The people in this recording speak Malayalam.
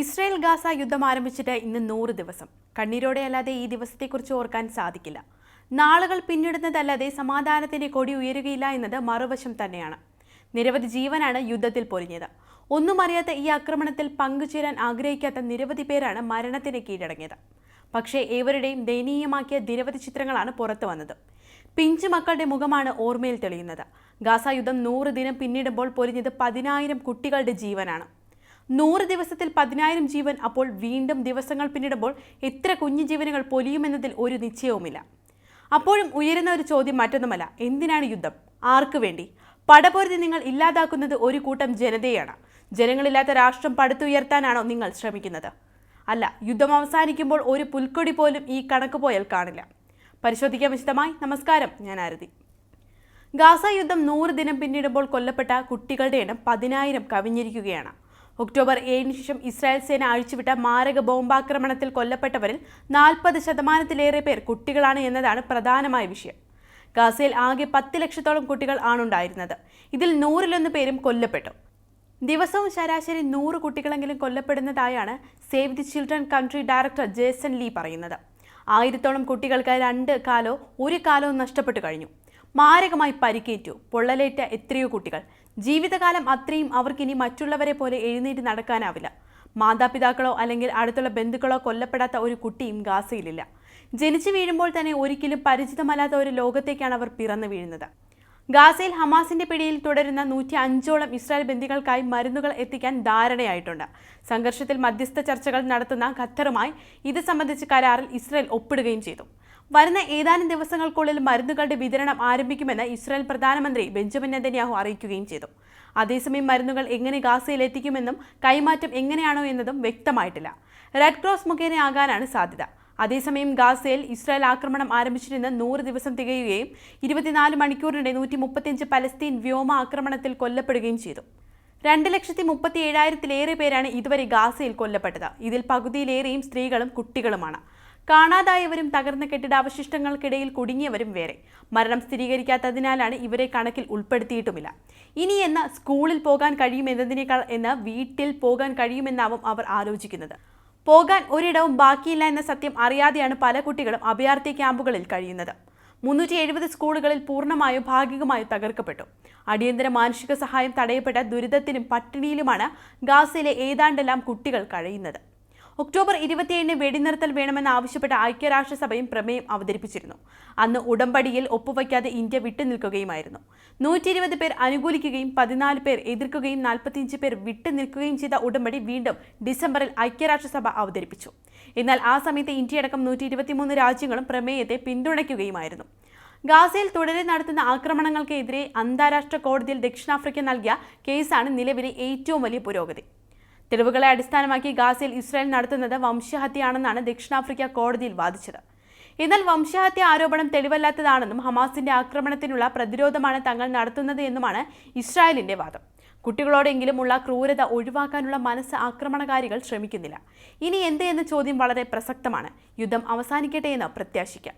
ഇസ്രായേൽ ഗാസ യുദ്ധം ആരംഭിച്ചിട്ട് ഇന്ന് നൂറ് ദിവസം. കണ്ണീരോടെ അല്ലാതെ ഈ ദിവസത്തെക്കുറിച്ച് ഓർക്കാൻ സാധിക്കില്ല. നാളുകൾ പിന്നിടുന്നതല്ലാതെ സമാധാനത്തിന്റെ കൊടി ഉയരുകയില്ല എന്നത് മറുവശം തന്നെയാണ്. നിരവധി ജീവനാണ് യുദ്ധത്തിൽ പൊലിഞ്ഞത്. ഒന്നും അറിയാത്ത ഈ ആക്രമണത്തിൽ പങ്കുചേരാൻ ആഗ്രഹിക്കാത്ത നിരവധി പേരാണ് മരണത്തിന് കീഴടങ്ങിയത്. പക്ഷേ ഏവരുടെയും ദയനീയമാക്കിയ നിരവധി ചിത്രങ്ങളാണ് പുറത്തു വന്നത്. പിഞ്ചു മക്കളുടെ മുഖമാണ് ഓർമ്മയിൽ തെളിയുന്നത്. ഗാസ യുദ്ധം നൂറ് ദിനം പിന്നിടുമ്പോൾ പൊലിഞ്ഞത് പതിനായിരം കുട്ടികളുടെ ജീവനാണ്. നൂറ് ദിവസത്തിൽ പതിനായിരം ജീവൻ അപ്പോൾ വീണ്ടും ദിവസങ്ങൾ പിന്നിടുമ്പോൾ എത്ര കുഞ്ഞു ജീവനുകൾ പൊലിയുമെന്നതിൽ ഒരു നിശ്ചയവുമില്ല. അപ്പോഴും ഉയരുന്ന ഒരു ചോദ്യം മറ്റൊന്നുമല്ല എന്തിനാണ് യുദ്ധം? ആർക്കു വേണ്ടി? പടപൊരുതി നിങ്ങൾ ഇല്ലാതാക്കുന്നത് ഒരു കൂട്ടം ജനതയാണ്. ജനങ്ങളില്ലാത്ത രാഷ്ട്രം പടുത്തുയർത്താനാണോ നിങ്ങൾ ശ്രമിക്കുന്നത്? അല്ല യുദ്ധം അവസാനിക്കുമ്പോൾ ഒരു പുൽക്കൊടി പോലും ഈ കണക്ക് പോയാൽ കാണില്ല. പരിശോധിക്കാൻ വിശദമായി. നമസ്കാരം ഞാൻ ആരതി. ഗാസ യുദ്ധം നൂറ് ദിനം പിന്നിടുമ്പോൾ കൊല്ലപ്പെട്ട കുട്ടികളുടെ എണ്ണം പതിനായിരം കവിഞ്ഞിരിക്കുകയാണ്. ഒക്ടോബർ ഏഴിന് ശേഷം ഇസ്രായേൽ സേന അഴിച്ചുവിട്ട മാരക ബോംബാക്രമണത്തിൽ കൊല്ലപ്പെട്ടവരിൽ നാൽപ്പത് ശതമാനത്തിലേറെ പേർ കുട്ടികളാണ് എന്നതാണ് പ്രധാനമായ വിഷയം. ഗാസയിൽ ആകെ പത്ത് ലക്ഷത്തോളം കുട്ടികൾ ആണുണ്ടായിരുന്നത്. ഇതിൽ നൂറിലൊന്ന് പേരും കൊല്ലപ്പെട്ടു. ദിവസവും ശരാശരി നൂറ് കുട്ടികളെങ്കിലും കൊല്ലപ്പെടുന്നതായാണ് Save the Children country director Jason Lee പറയുന്നത്. ആയിരത്തോളം കുട്ടികൾക്ക് രണ്ട് കാലോ ഒരു കാലോ നഷ്ടപ്പെട്ടു കഴിഞ്ഞു. മാരകമായി പരിക്കേറ്റു. പൊള്ളലേറ്റ എത്രയോ കുട്ടികൾ. ജീവിതകാലം അത്രയും അവർക്കിനി മറ്റുള്ളവരെ പോലെ എഴുന്നേറ്റ് നടക്കാനാവില്ല. മാതാപിതാക്കളോ അല്ലെങ്കിൽ അടുത്തുള്ള ബന്ധുക്കളോ കൊല്ലപ്പെടാത്ത ഒരു കുട്ടിയും ഗാസയിലില്ല. ജനിച്ചു വീഴുമ്പോൾ തന്നെ ഒരിക്കലും പരിചിതമല്ലാത്ത ഒരു ലോകത്തേക്കാണ് അവർ പിറന്നു വീഴുന്നത്. ഗാസയിൽ ഹമാസിന്റെ പിടിയിൽ തുടരുന്ന നൂറ്റി അഞ്ചോളം ഇസ്രായേൽ ബന്ദികൾക്കായി മരുന്നുകൾ എത്തിക്കാൻ ധാരണയായിട്ടുണ്ട്. സംഘർഷത്തിൽ മധ്യസ്ഥ ചർച്ചകൾ നടത്തുന്ന ഖത്തറുമായി ഇത് സംബന്ധിച്ച് കരാറിൽ ഇസ്രായേൽ ഒപ്പിടുകയും ചെയ്തു. വരുന്ന ഏതാനും ദിവസങ്ങൾക്കുള്ളിൽ മരുന്നുകളുടെ വിതരണം ആരംഭിക്കുമെന്ന് ഇസ്രായേൽ പ്രധാനമന്ത്രി ബെഞ്ചമിൻ നെതന്യാഹു അറിയിക്കുകയും ചെയ്തു. അതേസമയം മരുന്നുകൾ എങ്ങനെ ഗാസയിൽ എത്തിക്കുമെന്നും കൈമാറ്റം എങ്ങനെയാണോ എന്നതും വ്യക്തമായിട്ടില്ല. റെഡ് ക്രോസ് മുഖേനയാകാനാണ് സാധ്യത. അതേസമയം ഗാസയിൽ ഇസ്രായേൽ ആക്രമണം ആരംഭിച്ചിരുന്ന നൂറ് ദിവസം തികയുകയും ഇരുപത്തിനാല് മണിക്കൂറിനിടെ നൂറ്റി മുപ്പത്തിയഞ്ച് പലസ്തീൻ വ്യോമ ആക്രമണത്തിൽ കൊല്ലപ്പെടുകയും ചെയ്തു. രണ്ട് ലക്ഷത്തി മുപ്പത്തി ഏഴായിരത്തിലേറെ പേരാണ് ഇതുവരെ ഗാസയിൽ കൊല്ലപ്പെട്ടത്. ഇതിൽ പകുതിയിലേറെയും സ്ത്രീകളും കുട്ടികളുമാണ്. കാണാതായവരും തകർന്ന കെട്ടിടാവശിഷ്ടങ്ങൾക്കിടയിൽ കുടുങ്ങിയവരും വേറെ. മരണം സ്ഥിരീകരിക്കാത്തതിനാലാണ് ഇവരെ കണക്കിൽ ഉൾപ്പെടുത്തിയിട്ടുമില്ല. ഇനി എന്ന സ്കൂളിൽ പോകാൻ കഴിയുമെന്നതിനേക്കാൾ എന്ന് വീട്ടിൽ പോകാൻ കഴിയുമെന്നാവും അവർ ആലോചിക്കുന്നത്. പോകാൻ ഒരിടവും ബാക്കിയില്ല എന്ന സത്യം അറിയാതെയാണ് പല കുട്ടികളും അഭയാർത്ഥി ക്യാമ്പുകളിൽ കഴിയുന്നത്. മുന്നൂറ്റി എഴുപത് സ്കൂളുകളിൽ പൂർണമായും ഭാഗികമായോ തകർക്കപ്പെട്ടു. അടിയന്തര മാനുഷിക സഹായം തടയപ്പെട്ട ദുരിതത്തിലും പട്ടിണിയിലുമാണ് ഗാസയിലെ ഏതാണ്ടെല്ലാം കുട്ടികൾ കഴിയുന്നത്. ഒക്ടോബർ ഇരുപത്തിയേഴിന് വെടിനിർത്തൽ വേണമെന്ന് ആവശ്യപ്പെട്ട ഐക്യരാഷ്ട്രസഭയും പ്രമേയം അവതരിപ്പിച്ചിരുന്നു. അന്ന് ഉടമ്പടിയിൽ ഒപ്പുവയ്ക്കാതെ ഇന്ത്യ വിട്ടുനിൽക്കുകയുമായിരുന്നു. നൂറ്റി ഇരുപത് പേർ അനുകൂലിക്കുകയും പതിനാല് പേർ എതിർക്കുകയും നാൽപ്പത്തിയഞ്ച് പേർ വിട്ടുനിൽക്കുകയും ചെയ്ത ഉടമ്പടി വീണ്ടും ഡിസംബറിൽ ഐക്യരാഷ്ട്രസഭ അവതരിപ്പിച്ചു. എന്നാൽ ആ സമയത്ത് ഇന്ത്യയടക്കം നൂറ്റി ഇരുപത്തിമൂന്ന് രാജ്യങ്ങളും പ്രമേയത്തെ പിന്തുണയ്ക്കുകയുമായിരുന്നു. ഗാസയിൽ തുടരെ നടത്തുന്ന ആക്രമണങ്ങൾക്കെതിരെ അന്താരാഷ്ട്ര കോടതിയിൽ ദക്ഷിണാഫ്രിക്ക നൽകിയ കേസാണ് നിലവിലെ ഏറ്റവും വലിയ പുരോഗതി. തെളിവുകളെ അടിസ്ഥാനമാക്കി ഗാസയിൽ ഇസ്രായേൽ നടത്തുന്നത് വംശഹത്യയാണെന്നാണ് ദക്ഷിണാഫ്രിക്ക കോടതിയിൽ വാദിച്ചത്. എന്നാൽ വംശഹത്യ ആരോപണം തെളിവല്ലാത്തതാണെന്നും ഹമാസിന്റെ ആക്രമണത്തിനുള്ള പ്രതിരോധമാണ് തങ്ങൾ നടത്തുന്നത് എന്നുമാണ് ഇസ്രായേലിന്റെ വാദം. കുട്ടികളോടെങ്കിലും ഉള്ള ക്രൂരത ഒഴിവാക്കാനുള്ള മനസ്സ് ആക്രമണകാരികൾ ശ്രമിക്കുന്നില്ല. ഇനി എന്ത് എന്ന ചോദ്യം വളരെ പ്രസക്തമാണ്. യുദ്ധം അവസാനിക്കട്ടെ എന്ന് പ്രത്യാശിക്കാം.